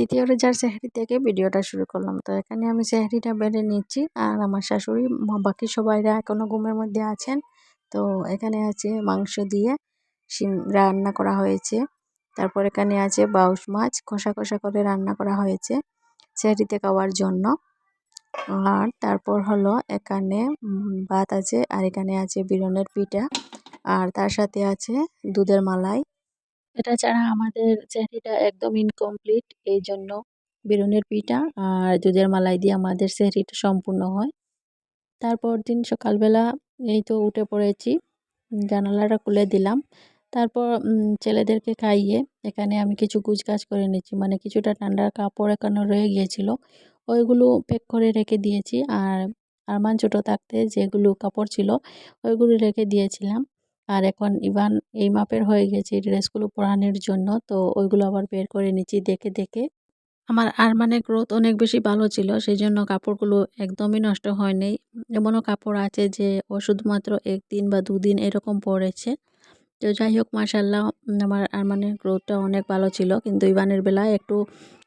তৃতীয় রোজার সেহরি থেকে ভিডিওটা শুরু করলাম। তো এখানে আমি সেহরিটা বেড়ে নিচ্ছি আর আমার শাশুড়ি বাকি সবাইরা এখনও ঘুমের মধ্যে আছেন। তো এখানে আছে মাংস দিয়ে শিম রান্না করা হয়েছে। তারপর এখানে আছে বাউশ মাছ কষা কষা করে রান্না করা হয়েছে সেহরিতে খাওয়ার জন্য। আর তারপর হলো এখানে ভাত আছে আর এখানে আছে বিরনের পিঠা। আর তার সাথে আছে দুধের মালাই। এটা ছাড়া আমাদের সেহরিটা একদম ইনকমপ্লিট এই জন্য বেরুনের পিঠা আর দুধের মালাই দিয়ে আমাদের সেহরিটা সম্পূর্ণ হয়। তারপর দিন সকালবেলা এই তো উঠে পড়েছি, জানালাটা খুলে দিলাম। তারপর ছেলেদেরকে খাইয়ে এখানে আমি কিছু কাজ করে নিয়েছি মানে কিছুটা ঠান্ডার কাপড় এখানে রয়ে গিয়েছিল, ওইগুলো প্যাক করে রেখে দিয়েছি। আর আরমান ছোটো থাকতে যেগুলো কাপড় ছিল, ওইগুলো রেখে দিয়েছিলাম। আর এখন ইভান এই মাপের হয়ে গেছে ড্রেসগুলো পরানোর জন্য। তো ওইগুলো আবার বের করে নিচ্ছি দেখে দেখে। আমার আর মানে গ্রোথ অনেক বেশি ভালো ছিল সেই জন্য কাপড়গুলো একদমই নষ্ট হয়নি। এমনও কাপড় আছে যে ও শুধুমাত্র একদিন বা দুদিন এরকম পরেছে। তো যাই হোক মাসাল্লাহ আমার আর মানে গ্রোথটা অনেক ভালো ছিল। কিন্তু ইভানের বেলায় একটু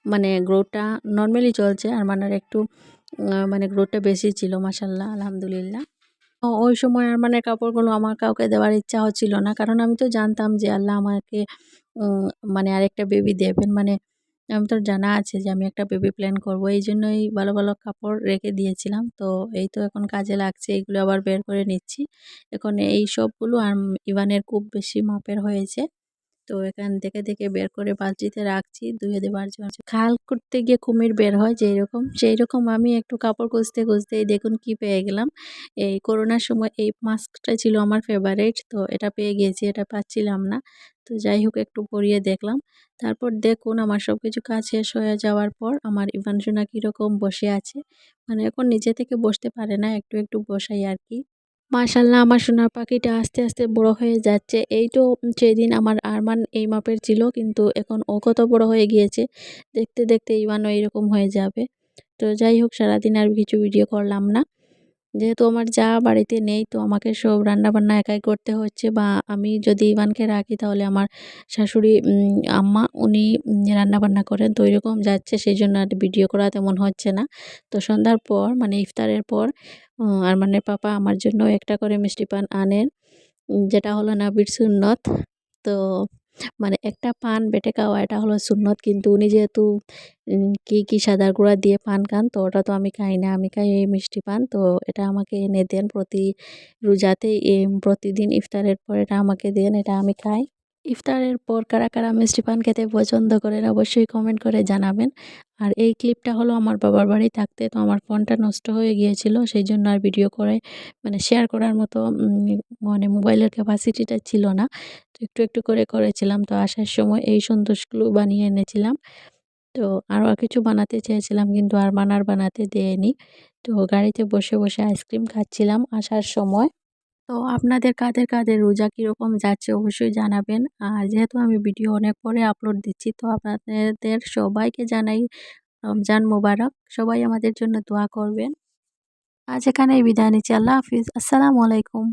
মানে গ্রোথটা নর্মালি চলছে, আর মানে একটু মানে গ্রোথটা বেশি ছিল মাসাল্লাহ আলহামদুলিল্লাহ। ওই সময় আর মানে কাপড়গুলো আমার কাউকে দেওয়ার ইচ্ছা হচ্ছিল না। কারণ আমি তো জানতাম যে আল্লাহ আমাকে মানে আরেকটা বেবি দেবেন। মানে আমি তো জানা আছে যে আমি একটা বেবি প্ল্যান করব। এই জন্যই ভালো ভালো কাপড় রেখে দিয়েছিলাম। তো এই তো এখন কাজে লাগছে। এইগুলো আবার বের করে নিচ্ছি। এখন এই সবগুলো আর ইভানের খুব বেশি মাপের হয়েছে। তো এখান থেকে থেকে বের করে বালতিতে রাখছি, ধুয়ে দেওয়ার জন্য। খাল করতে গিয়ে কুমির বের হয় যেই রকম সেই রকম আমি একটু কাপড় খুঁজতে খুঁজতে এই দেখুন কি পেয়ে গেলাম। এই করোনার সময় এই মাস্কটা ছিল আমার ফেভারিট তো এটা পেয়ে গিয়েছি, এটা পাচ্ছিলাম না। তো যাই হোক, একটু পরিয়ে দেখলাম। তারপর দেখুন আমার সব কিছু কাজ শেষ হয়ে যাওয়ার পর আমার ইভান সোনা কীরকম বসে আছে। মানে এখন নিজে থেকে বসতে পারে না, একটু একটু বসাই আর কি। মাশাল্লাহ, আমার সোনার পাখিটা আস্তে আস্তে বড় হয়ে যাচ্ছে। এই তো সেদিন আমার আরমান এই মাপের ছিল, কিন্তু এখন ও কত বড় হয়ে গিয়েছে, দেখতে দেখতে ইমানও এরকম হয়ে যাবে। তো যাই হোক, সারাদিন আর কিছু ভিডিও করলাম না। যেহেতু আমার যা বাড়িতে নেই, তো আমাকে সব রান্নাবান্না একাই করতে হচ্ছে বা আমি যদি ইভানকে রাখি তাহলে আমার শাশুড়ি আম্মা উনি রান্নাবান্না করেন। তো ওইরকম যাচ্ছে সেই জন্য আর ভিডিও করা তেমন হচ্ছে না। তো সন্ধ্যার পর মানে ইফতারের পর আর মানে পাপা আমার জন্য একটা করে মিষ্টি পান আনেন, যেটা হলো নাবির সুন্নত। তো মানে একটা পান বেটে খাওয়া, এটা হলো সুন্নত। কিন্তু উনি যেহেতু কি কি সাদা গুঁড়া দিয়ে পান খান, তো ওটা তো আমি খাই না। আমি খাই এই মিষ্টি পান, তো এটা আমাকে এনে দেন প্রতি রোজাতে প্রতিদিন ইফতারের পর এটা আমাকে দেন, এটা আমি খাই। ইফতারের পর কারা কারা মিষ্টি পান খেতে পছন্দ করেন অবশ্যই কমেন্ট করে জানাবেন। আর এই ক্লিপটা হলো আমার বাবার বাড়ি থাকতে, তো আমার ফোনটা নষ্ট হয়ে গিয়েছিল সেই জন্য আর ভিডিও করে মানে শেয়ার করার মতো মানে মোবাইলের ক্যাপাসিটিটা ছিল না। তো একটু একটু করে করেছিলাম, তো আসার সময় এই সন্তোষগুলো বানিয়ে এনেছিলাম। তো আরও কিছু বানাতে চেয়েছিলাম, কিন্তু আর বানার বানাতে দেয়নি। তো গাড়িতে বসে বসে আইসক্রিম খাচ্ছিলাম আসার সময়। তো আপনাদের কাদের কাদের রোজা কীরকম যাচ্ছে অবশ্যই জানাবেন। আর যেহেতু আমি ভিডিও অনেক পরে আপলোড দিচ্ছি, তো আপনাদের সবাইকে জানাই রমজান মোবারক। সবাই আমাদের জন্য দোয়া করবেন। আজ এখানে বিদায় নিচ্ছি। আল্লাহ হাফিজ। আসসালামু আলাইকুম।